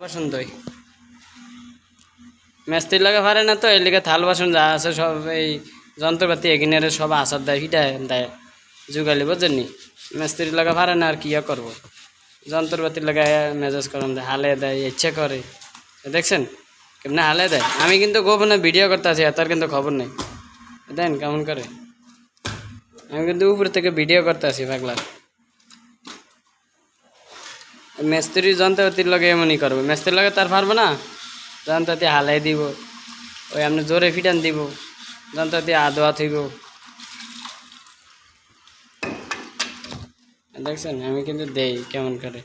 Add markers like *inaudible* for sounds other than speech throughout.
পছন্দ মেস্ত্রি লাগে পারে না তো, এর লিগে থাল বাসন যা আছে সব এই যন্ত্রপাতি এগিনের সব আসার দেয় হিটা দেয় যুগালি বুঝছেন নি মিস্ত্রি লাগা পারে না আর কি করব? যন্ত্রপাতি লাগায় মেজাজ করেন দেয় হালে দেয়, ইচ্ছে করে। দেখছেন? কেমনে হালে দেয়? আমি কিন্তু গোপনে ভিডিও করতে আছি এত কিন্তু খবর নেই। দেন কেমন করে? আমি কিন্তু উপর থেকে ভিডিও করতে আছি, পাগলা। মিস্ত্রি যন্ত্রপাতির লগে এমনই করব। মেস্ত্রির লগে তার পারব না। যন্ত্রপাতি হালাই দিব, ওই আপনি জোরে ফিটান দিব, যন্ত্রপাতি আদোয়া থইব। দেখছেন, আমি কিন্তু দেই কেমন করে।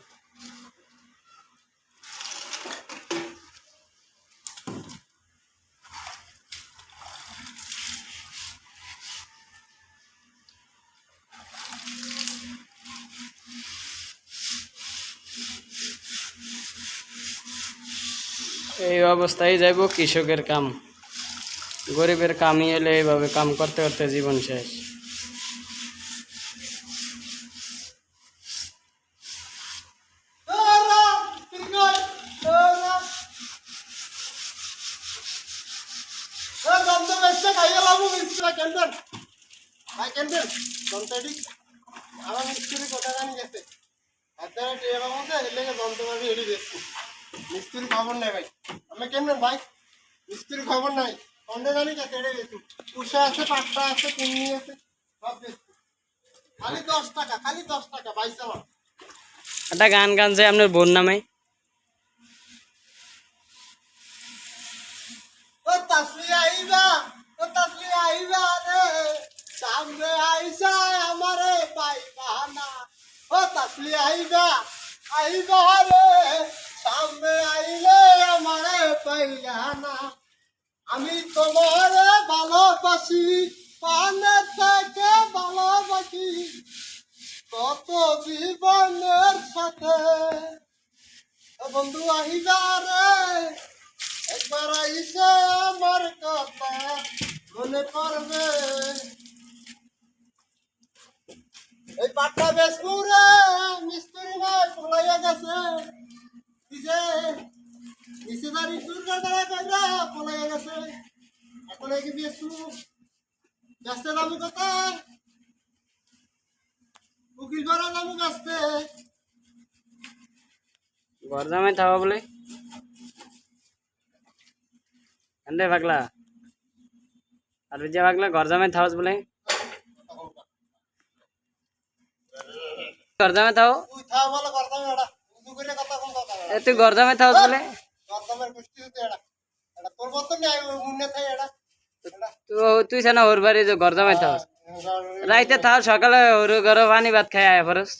এই অবস্থায় যাইব কৃষকের কাম। গরিবের কামই এলে এইভাবে কাম করতে করতে জীবন শেষ। আমার মিস্ত্রি কোথা জানি গেছে? আপনারা টিয়া বাবু তো এর লেগে যন্ত্রপাতি এড়ি বেশি মিস্ত্রি খবর নাই ভাই। আমি কেমন ভাই? মিস্ত্রি খবর নাই। কন্ডে জানি গেছে এড়ে গেছি। উষা আছে পাট্টা আছে কুন্নি আছে সব বেশি খালি দশ টাকা খালি দশ টাকা বাইশ আমার একটা গান গান গানছে আপনার বোন নামে। ও তাসলি আইবা ও তাসলি আইবা রে। সামনে আইসা আমারে পাইবা না। ও তাসলি আইবা আইবা রে। সামনে আইলে পাইলা না। আমি তোমারে ভালোবাসি পানের থেকে ভালোবাসি। কত জীবনের সাথে। বন্ধু আহিবা রে। একবার আইসে আমার কথা মনে পড়বে। এই পাট্টা বেসপুরে মিস্ত্রি ভাই পলাইয়া গেছে। কিসে নিচেদারি দুর্গা দ্বারা কইরা পলাইয়া গেছে এখন এই কি বেসু ব্যস্ত দামি কথা। উকিল করা দামি ব্যস্তে ঘর জামাই থাবা বলে। কান্দে পাগলা আর যে পাগলা ঘর জামাই থাওস বলে। ঘর জামাই থাও। তুই থা বলে করতাম এটা উদু করে কথা কোন কথা এ তুই ঘর জামাই থাওস বলে? তুই সেনা ওর বাড়ি জামাই থাওস রাইতে থাও সকালে ওর ঘরে পানি ভাত খাই আয় ফরস।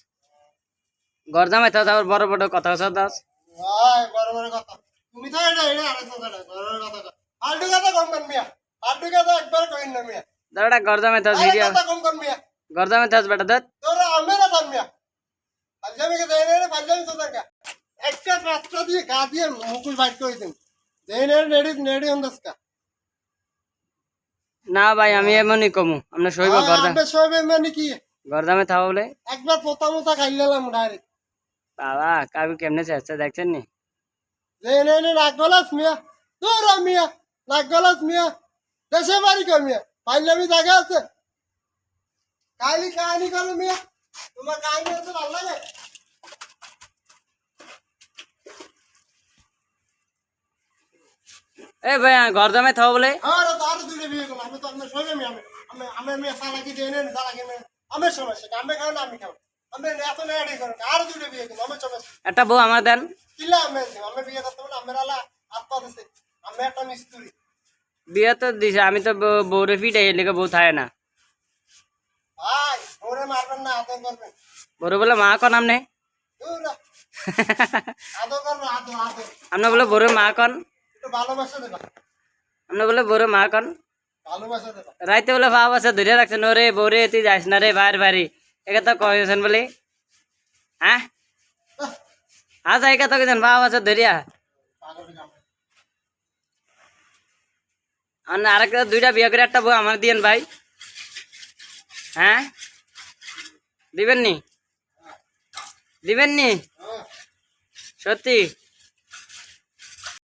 জামাই থাও তারপর বড় বড় কথা কথা দাস বড় বড় কথা। তুমি তো এটা এটা আরেক কথা বড় বড় কথা ফালতু কথা কম কর মিয়া। ফালতু কথা একবার কইন না মিয়া। দাঁড়া ঘর জামাই ভিডিও। কথা কম কর মিয়া। ঘর জামাই বেটা দত তোর আমেরা দাম মিয়া। পাঞ্জাবি কে দেয় পাঞ্জাবি তো দরকার একটা রাস্তা দিয়ে গা দিয়ে মুকুল বাইট করে দিন। নে নেড়ি নেড়ি হন্দাসকা না ভাই আমি এমনই কমু। আমরা ঘর জামাই আমরা সবে মানে কি? জামাই থাও বলে। একবার পোতা মোতা খাইলাম ডাইরেক্ট বাবা কাকু কেমনে চেষ্টা দেখছেন নি? নে নে নাক গলাস মিয়া। দূর মিয়া নাক গলাস মিয়া। দেশে বাড়ি কর মিয়া পাইলামি জায়গা আছে। কাহিনী কাহিনী করো মিয়া। তোমার কাহিনী তো ভালো লাগে? এ ভাই ঘর জামাই থাও বলে। আর তো আরও দূরে বিয়ে করলাম আমি তো আমি সবে মিয়া আমি আমি আমি মিয়া সালাকি দিয়ে নেন সালাকি মেয়ে আমি সমস্যা আমি খাও না আমি খাও আমি এত নেড়ি করো আরও দূরে বিয়ে করলাম আমি সমস্যা একটা বউ আমার দেন। কিলা আমি আমি বিয়ে করতে বলে আমার আলা আত্মা দিছে। আমি একটা মিস্ত্রি। বিয়ে তো দিছে আমি তো বউ- বউরে ফিটাই এলিকে বউ থাকে না। ভাই ওরে মারবেন না আদর করবেন। বউরে বলে মা *laughs* আদর আদর আদর। আপনি বলে বউরে মা কন? ভালোবাসা দেবা। আপনি বলে বউরে মা কন। ভালোবাসা দেবা। রাইতে বলে আছে ধরে রাখছেন ওরে বউরে তুই যাস না রে বাইর বাড়ি। একে তো কয়েছেন বলে। হ্যাঁ? আজ একে তো কেছেন আছে ধরিয়া আরেকটা দুইটা বিয়ে করে একটা বউ আমার দিয়েন ভাই। হ্যাঁ? দিবেন নি? দিবেন নি? হ্যাঁ, সত্যি?